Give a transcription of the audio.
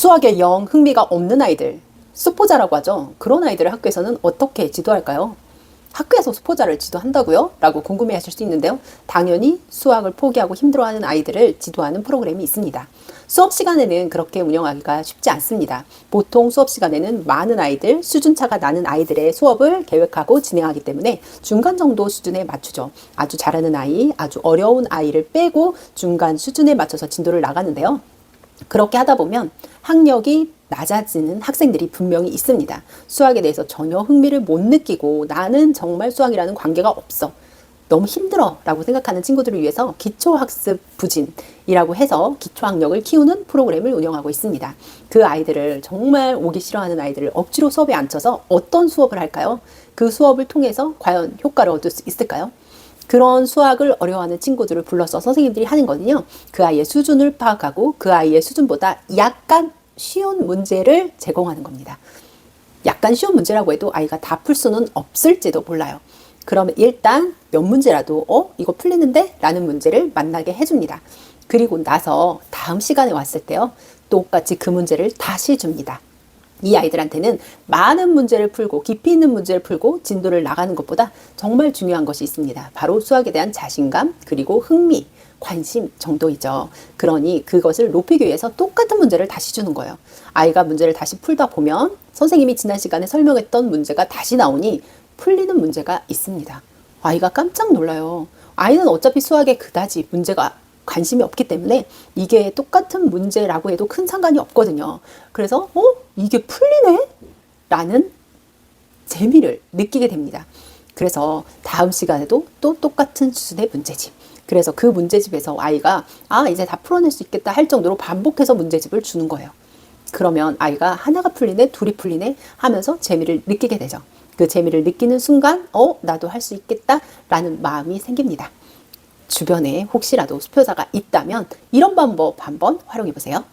수학에 영 흥미가 없는 아이들, 수포자라고 하죠. 그런 아이들을 학교에서는 어떻게 지도할까요? 학교에서 수포자를 지도한다고요? 라고 궁금해 하실 수 있는데요. 당연히 수학을 포기하고 힘들어하는 아이들을 지도하는 프로그램이 있습니다. 수업 시간에는 그렇게 운영하기가 쉽지 않습니다. 보통 수업 시간에는 많은 아이들, 수준차가 나는 아이들의 수업을 계획하고 진행하기 때문에 중간 정도 수준에 맞추죠. 아주 잘하는 아이, 아주 어려운 아이를 빼고 중간 수준에 맞춰서 진도를 나가는데요. 그렇게 하다 보면 학력이 낮아지는 학생들이 분명히 있습니다. 수학에 대해서 전혀 흥미를 못 느끼고 나는 정말 수학이라는 관계가 없어. 너무 힘들어 라고 생각하는 친구들을 위해서 기초학습 부진이라고 해서 기초학력을 키우는 프로그램을 운영하고 있습니다. 그 아이들을 정말 오기 싫어하는 아이들을 억지로 수업에 앉혀서 어떤 수업을 할까요? 그 수업을 통해서 과연 효과를 얻을 수 있을까요? 그런 수학을 어려워하는 친구들을 불러서 선생님들이 하는 거는요. 그 아이의 수준을 파악하고 그 아이의 수준보다 약간 쉬운 문제를 제공하는 겁니다. 약간 쉬운 문제라고 해도 아이가 다 풀 수는 없을지도 몰라요. 그러면 일단 몇 문제라도 어 이거 풀리는데 라는 문제를 만나게 해줍니다. 그리고 나서 다음 시간에 왔을 때요 똑같이 그 문제를 다시 줍니다. 이 아이들한테는 많은 문제를 풀고 깊이 있는 문제를 풀고 진도를 나가는 것보다 정말 중요한 것이 있습니다. 바로 수학에 대한 자신감 그리고 흥미, 관심 정도이죠. 그러니 그것을 높이기 위해서 똑같은 문제를 다시 주는 거예요. 아이가 문제를 다시 풀다 보면 선생님이 지난 시간에 설명했던 문제가 다시 나오니 풀리는 문제가 있습니다. 아이가 깜짝 놀라요. 아이는 어차피 수학에 그다지 문제가 관심이 없기 때문에 이게 똑같은 문제라고 해도 큰 상관이 없거든요. 그래서 어 이게 풀리네? 라는 재미를 느끼게 됩니다. 그래서 다음 시간에도 또 똑같은 수준의 문제집. 그래서 그 문제집에서 아이가 아 이제 다 풀어낼 수 있겠다 할 정도로 반복해서 문제집을 주는 거예요. 그러면 아이가 하나가 풀리네, 둘이 풀리네 하면서 재미를 느끼게 되죠. 그 재미를 느끼는 순간, 어, 나도 할 수 있겠다라는 마음이 생깁니다. 주변에 혹시라도 수표자가 있다면 이런 방법 한번 활용해 보세요.